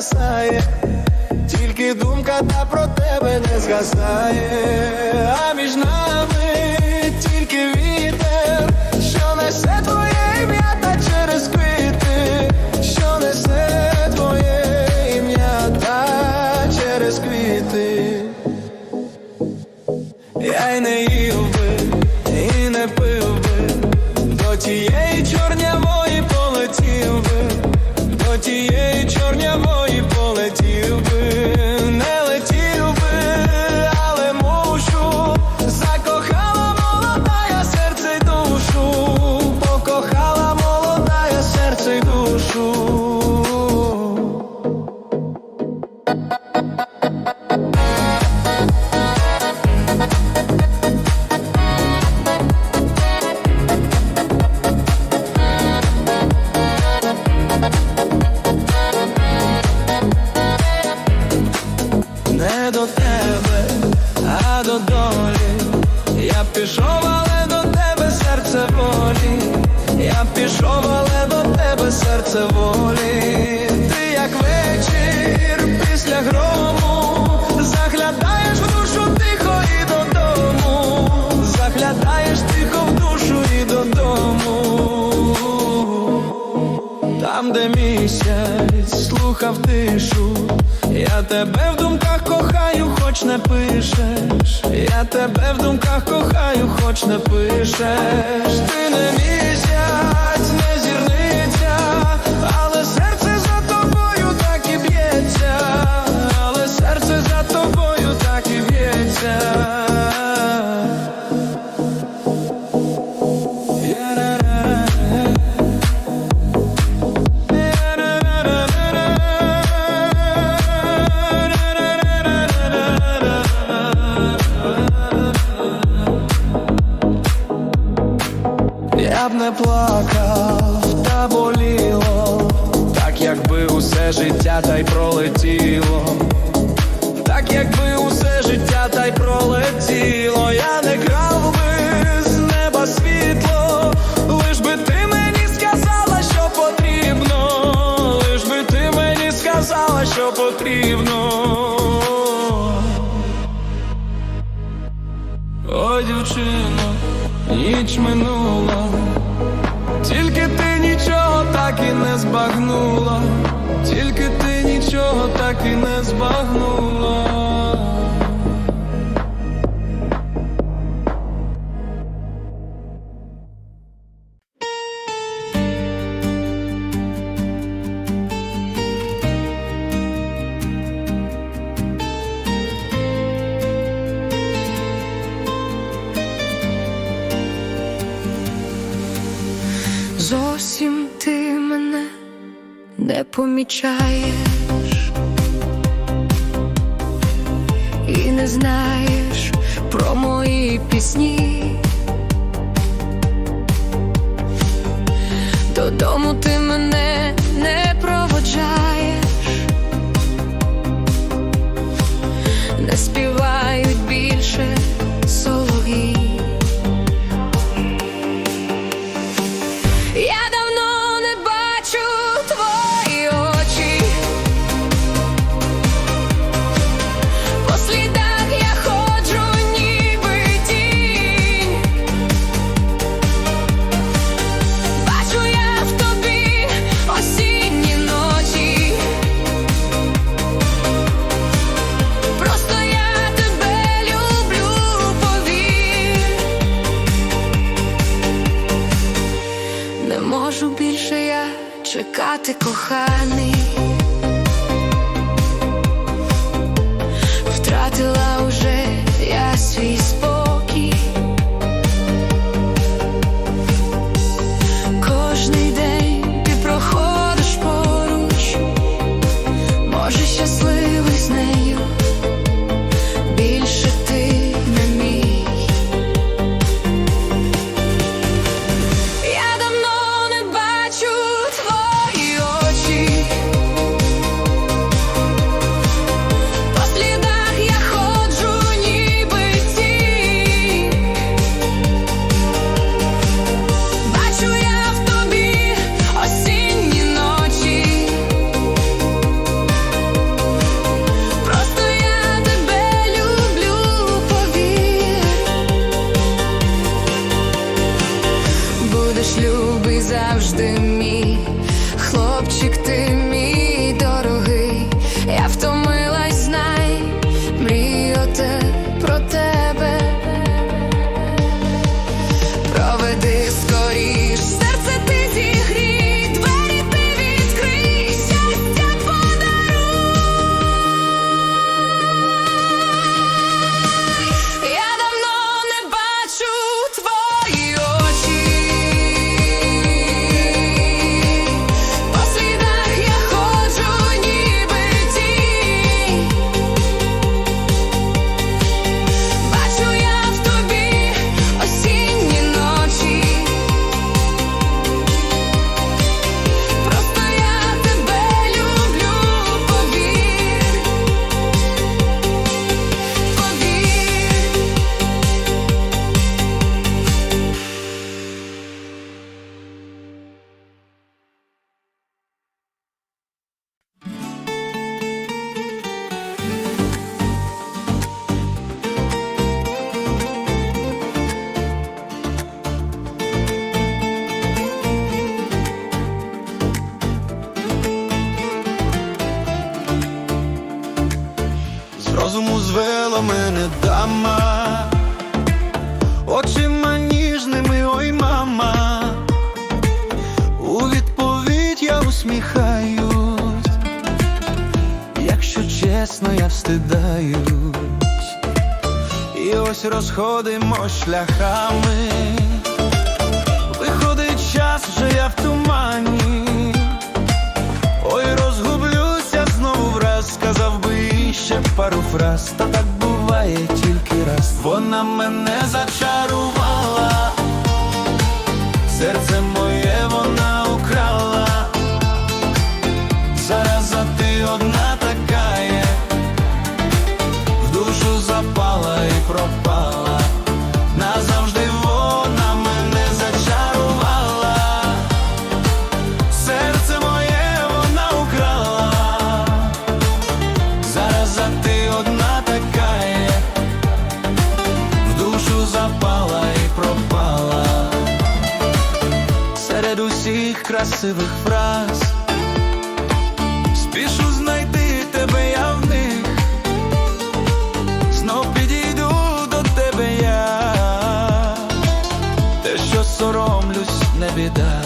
згасає, тільки думка та про тебе не згасає. Там, де місяць слухав тишу, я тебе в думках кохаю, хоч не пишеш, я тебе в думках кохаю, хоч не пишеш, ти не місяць. не estrada e не помічаєш і не знаєш про мої пісні. Додому ти мене. чекати, коханий. дають, і ось розходимо шляхами, виходить час, вже я в тумані, ой, розгублюся знову враз, сказав би ще пару фраз, та так буває тільки раз. Вона мене зачарувала, серце. красивих фраз, спішу знайти тебе, я в них, знов підійду до тебе я, те, що соромлюсь, не біда.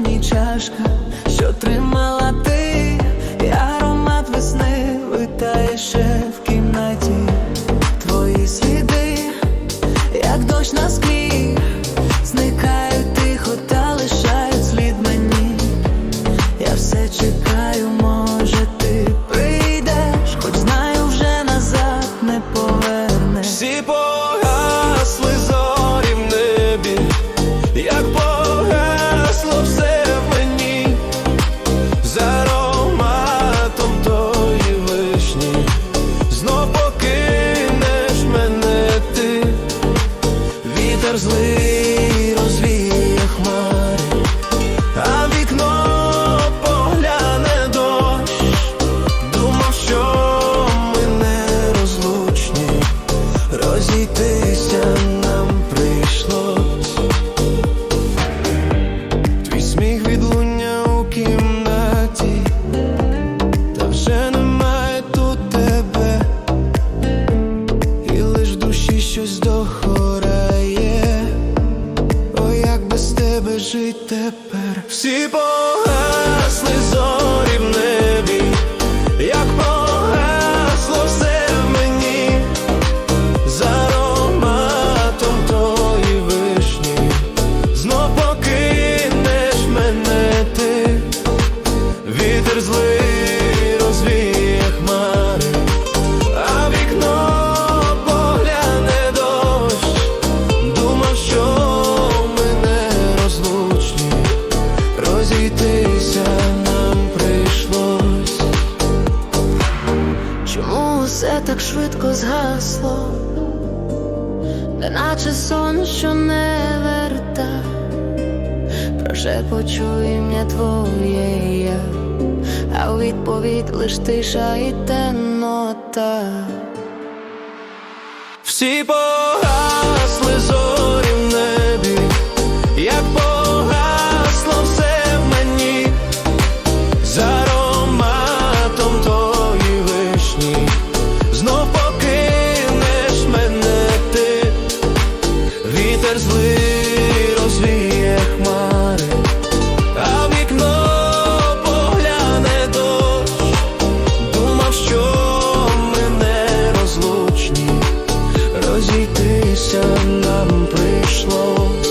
мені чашка, що тримала. все так швидко згасло, неначе сон, що не верта, Прошепочу ім'я твоє, я, а у відповідь лиш тиша і темнота. Всі погасли зорі щастя нам прийшло.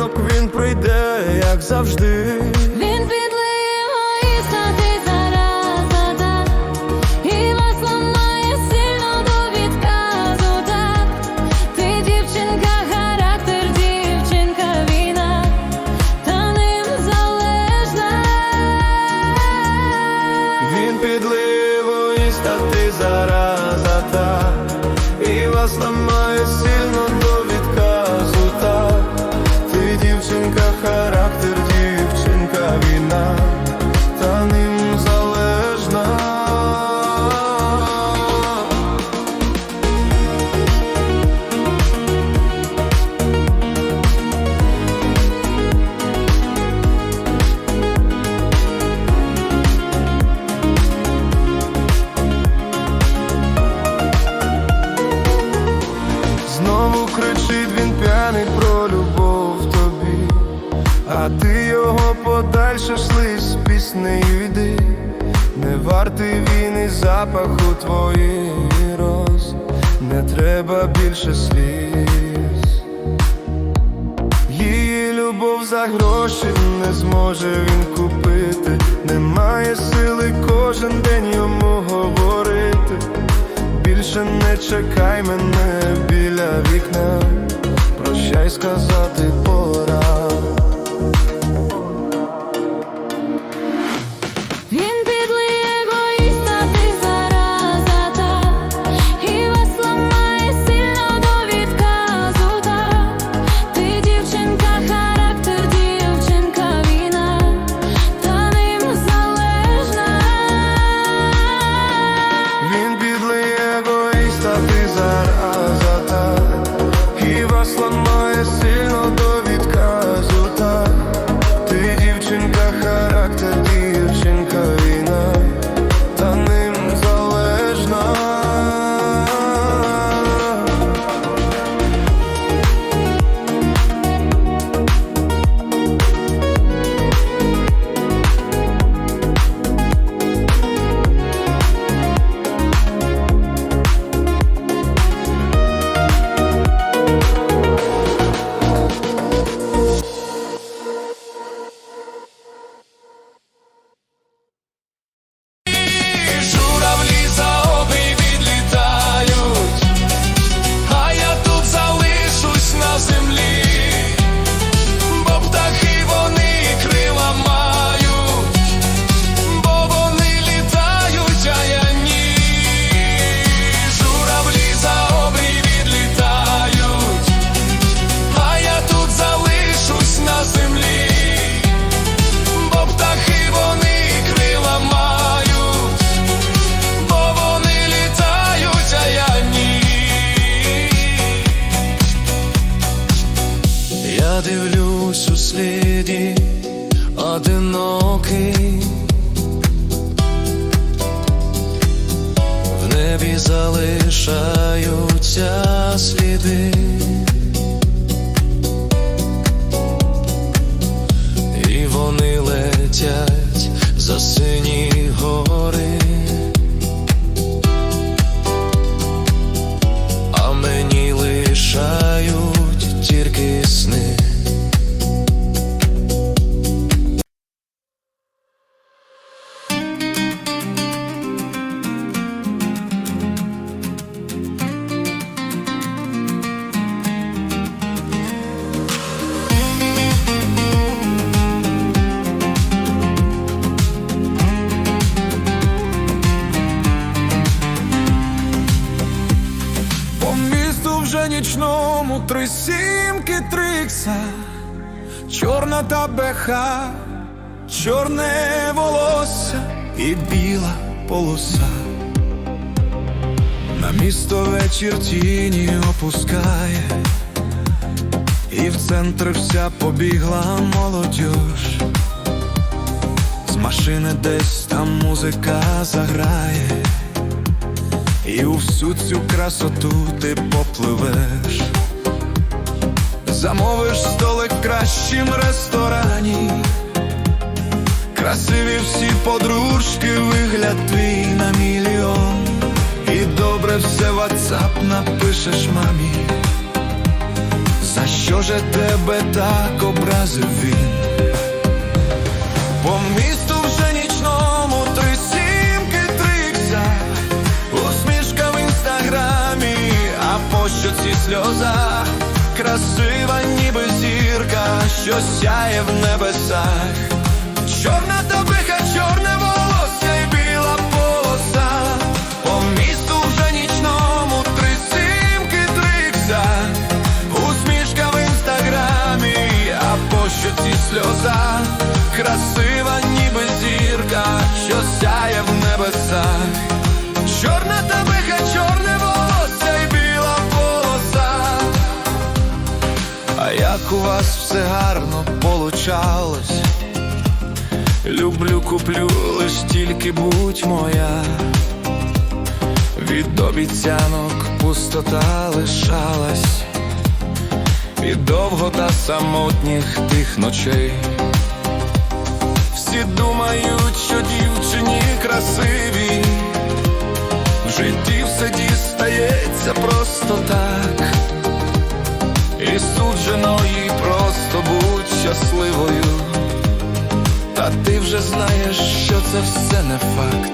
ранок він прийде, як завжди. вартий він і запаху твоїх роз, не треба більше сліз, її любов за гроші не зможе він купити, немає сили кожен день йому говорити, більше не чекай мене біля вікна, прощай сказати пора. І та чорне волосся і біла полоса. На місто вечір тіні опускає, і в центр вся побігла молодь. З машини десь там музика заграє. І у всю цю красоту ти попливеш, замовиш столик в кращім ресторані, красиві всі подружки, вигляд твій на мільйон, і добре все в WhatsApp напишеш мамі, за що же тебе так образив він? По місту вже нічному три сімки трикся, усмішка в інстаграмі, а по щоці сльоза, красива, ніби зірка, що сяє в небесах. Чорна добриха, чорне волосся і біла полоса. По місту вже нічному три сімки трикся, усмішка в інстаграмі, а по щоці сльоза, красива, гарно получалось? Люблю, куплю, лиш тільки будь моя. Від обіцянок пустота лишалась, і довго та самотніх тих ночей. Всі думають, що дівчині красиві, в житті все дістається просто так, і суджено їй просто будь щасливою. та ти вже знаєш, що це все не факт.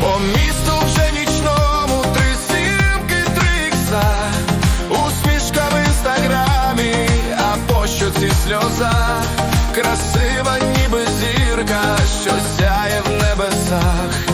По місту вже нічному три сімки, три ікса Усмішка в інстаграмі, а по щоці сльоза Красива, ніби зірка, що сяє в небесах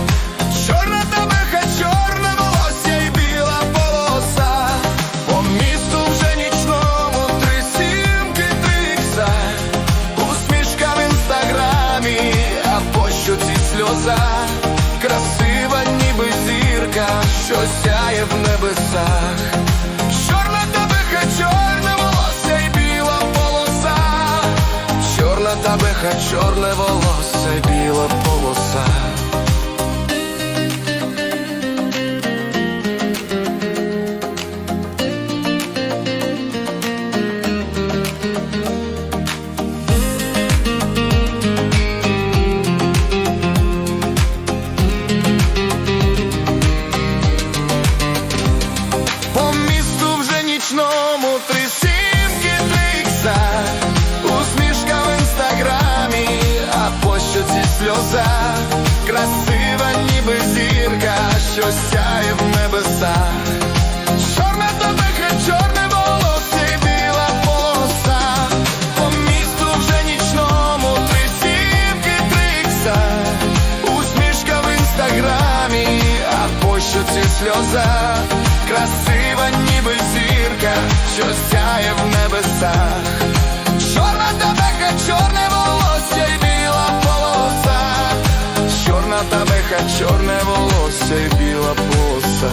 чорне волосся біла полоса що сяє в небесах. Чорна табеха, чорне волосся й біла полоса. Чорна табеха, чорне волосся й біла полоса